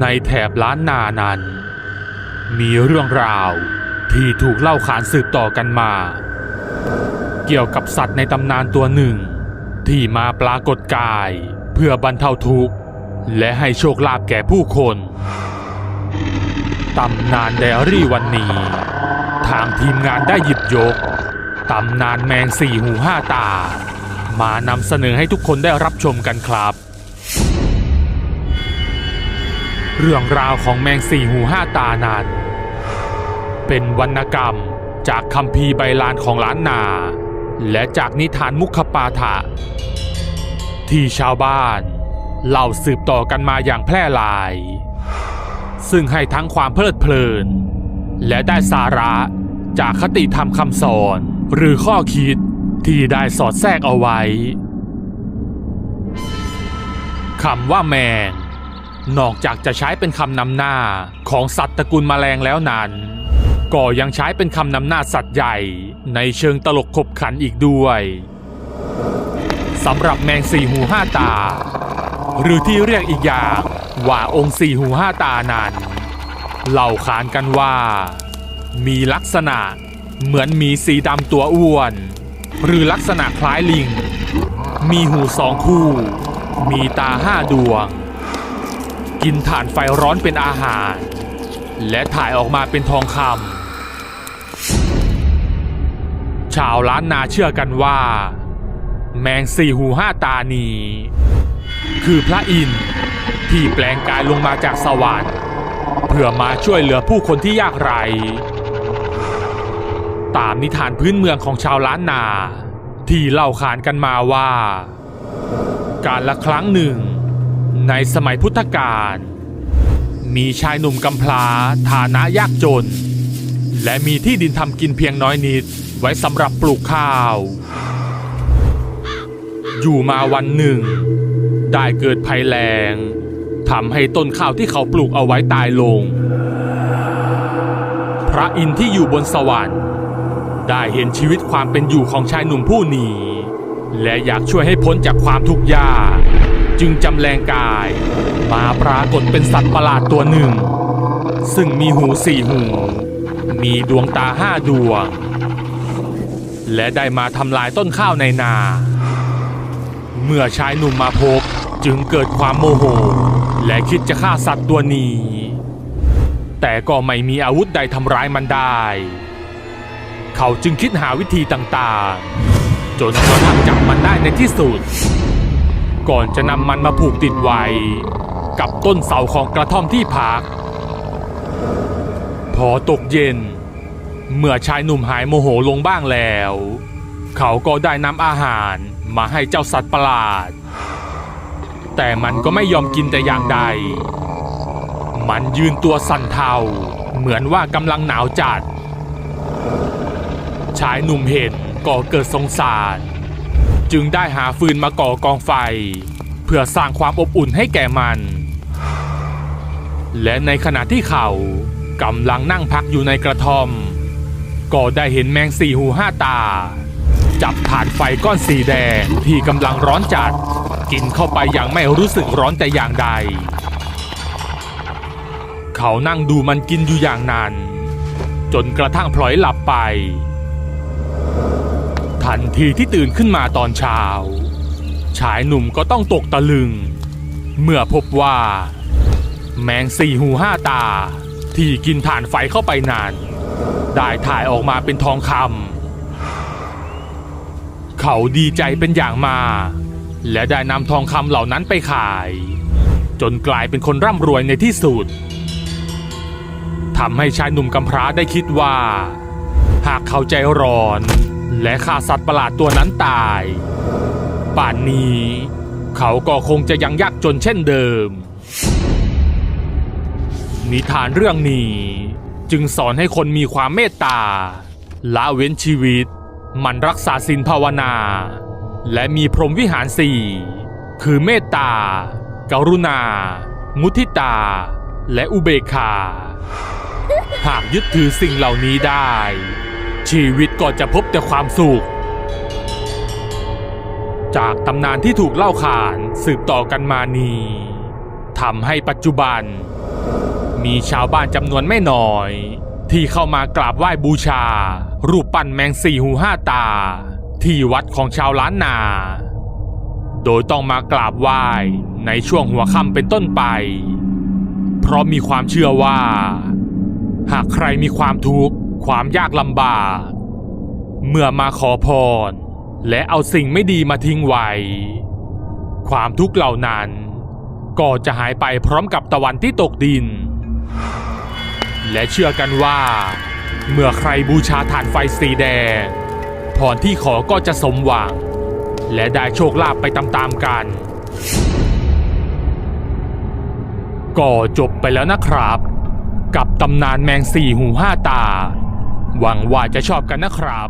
ในแถบล้านนานั้น มีเรื่องราวที่ถูกเล่าขานสืบต่อกันมา เกี่ยวกับสัตว์ในตำนานตัวหนึ่ง ที่มาปรากฏกายเพื่อบรรเทาทุกข์ และให้โชคลาภแก่ผู้คนตำนานไดอารี่วันนี้ ทางทีมงานได้หยิบยกตำนานแมงสี่หูห้าตามานำเสนอให้ทุกคนได้รับชมกันครับ เรื่องราวของแมงสี่หูห้าตานั้น เป็นวรรณกรรมจากคัมภีร์ใบลานของล้านนา และจากนิทานมุขปาฐะที่ชาวบ้านเล่าสืบต่อกันมาอย่างแพร่หลาย ซึ่งให้ทั้งความเพลิดเพลิน และได้สาระจากคติธรรมคำสอน หรือข้อคิดที่ได้สอดแทรกเอาไว้คำว่าแมง นอกจากจะใช้เป็นคำนำหน้าของสัตว์ตระกูลแมลงแล้วนั้น ก็ยังใช้เป็นคำนำหน้าสัตว์ใหญ่ ในเชิงตลกขบขันอีกด้วยสำหรับแมงสี่หูห้าตา หรือที่เรียกอีกอย่างว่าองค์สี่หูห้าตานั้นเล่าขานกันว่า มีลักษณะเหมือนหมีสีดำตัวอ้วน หรือลักษณะคล้ายลิง มีหูสองคู่ มีตาห้าดวง กินถ่านไฟร้อนเป็นอาหาร และถ่ายออกมาเป็นทองคำชาวล้านนาเชื่อกันว่า แมงสี่หูห้าตานีคือพระอินทร์ที่แปลงกายลงมาจากสวรรค์เพื่อมาช่วยเหลือผู้คนที่ยากไร้ตามนิทานพื้นเมืองของชาวล้านนา ที่เล่าขานกันมาว่า การละครั้งหนึ่ง ในสมัยพุทธกาลมีชายหนุ่มกำพร้าฐานะยากจน และมีที่ดินทำกินเพียงน้อยนิดไว้สำหรับปลูกข้าว อยู่มาวันหนึ่ง ได้เกิดภัยแล้งทำให้ต้นข้าวที่เขาปลูกเอาไว้ตายลง พระอินทร์ที่อยู่บนสวรรค์ได้เห็นชีวิตความเป็นอยู่ของชายหนุ่มผู้นี้ และอยากช่วยให้พ้นจากความทุกข์ยาก จึงจำแรงกาย มาปรากฏเป็นสัตว์ประหลาดตัวหนึ่ง ซึ่งมีหูสี่หู มีดวงตาห้าดวง และได้มาทำลายต้นข้าวในนา เมื่อชายหนุ่มมาพบจึงเกิดความโมโห และคิดจะฆ่าสัตว์ตัวนี้ แต่ก็ไม่มีอาวุธใดทำร้ายมันได้ เขาจึงคิดหาวิธีต่างๆ จนกระทั่งจับมันได้ในที่สุด ก่อนจะนำมันมาผูกติดไว้ กับต้นเสาของกระท่อมที่พัก พอตกเย็น เมื่อชายหนุ่มหายโมโหลงบ้างแล้ว เขาก็ได้นำอาหารมาให้เจ้าสัตว์ประหลาด แต่มันก็ไม่ยอมกินแต่อย่างใด มันยืนตัวสั่นเทาเหมือนว่ากำลังหนาวจัด ชายหนุ่มเห็นก็เกิดสงสาร จึงได้หาฟืนมาก่อกองไฟ เพื่อสร้างความอบอุ่นให้แก่มัน และในขณะที่เขากำลังนั่งพักอยู่ในกระท่อม ก็ได้เห็นแมงสี่หูห้าตา จับถ่านไฟก้อนสีแดงที่กำลังร้อนจัด กินเข้าไปอย่างไม่รู้สึกร้อนแต่อย่างใด เขานั่งดูมันกินอยู่อย่างนั้น จนกระทั่งพลอยหลับไป ทันทีที่ตื่นขึ้นมาตอนเช้า ชายหนุ่มก็ต้องตกตะลึง เมื่อพบว่า แมงสี่หูห้าตา ที่กินถ่านไฟเข้าไปนานได้ถ่ายออกมาเป็นทองคำเขาดีใจเป็นอย่างมาก และได้นำทองคำเหล่านั้นไปขาย จนกลายเป็นคนร่ำรวยในที่สุดทำให้ชายหนุ่มกำพร้าได้คิดว่า หากเขาใจร้อน และฆ่าสัตว์ประหลาดตัวนั้นตาย ป่านนี้ เขาก็คงจะยังยากจนเช่นเดิม นิทานเรื่องนี้จึงสอนให้คนมีความเมตตาละเว้นชีวิต มันรักษาศีลภาวนา และมีพรหมวิหารสี่คือเมตตากรุณา มุทิตา และอุเบกขา หากยึดถือสิ่งเหล่านี้ได้ ชีวิตก็จะพบแต่ความสุข จากตำนานที่ถูกเล่าขานสืบต่อกันมานี้ทำให้ปัจจุบัน มีชาวบ้านจำนวนไม่น้อย ที่เข้ามากราบไหว้บูชา รูปปั้นแมงสี่หูห้าตา ที่วัดของชาวล้านนา โดยต้องมากราบไหว้ในช่วงหัวค่ำเป็นต้นไป เพราะมีความเชื่อว่า หากใครมีความทุกข์ ความยากลำบาก เมื่อมาขอพร และเอาสิ่งไม่ดีมาทิ้งไว้ ความทุกข์เหล่านั้น ก็จะหายไปพร้อมกับตะวันที่ตกดิน และเชื่อกันว่า เมื่อใครบูชาถ่านไฟสีแดงพรที่ขอก็จะสมหวัง และได้โชคลาภไปตามๆกันก็จบไปแล้วนะครับ กับตำนานแมงสี่หูห้าตา หวังว่าจะชอบกันนะครับ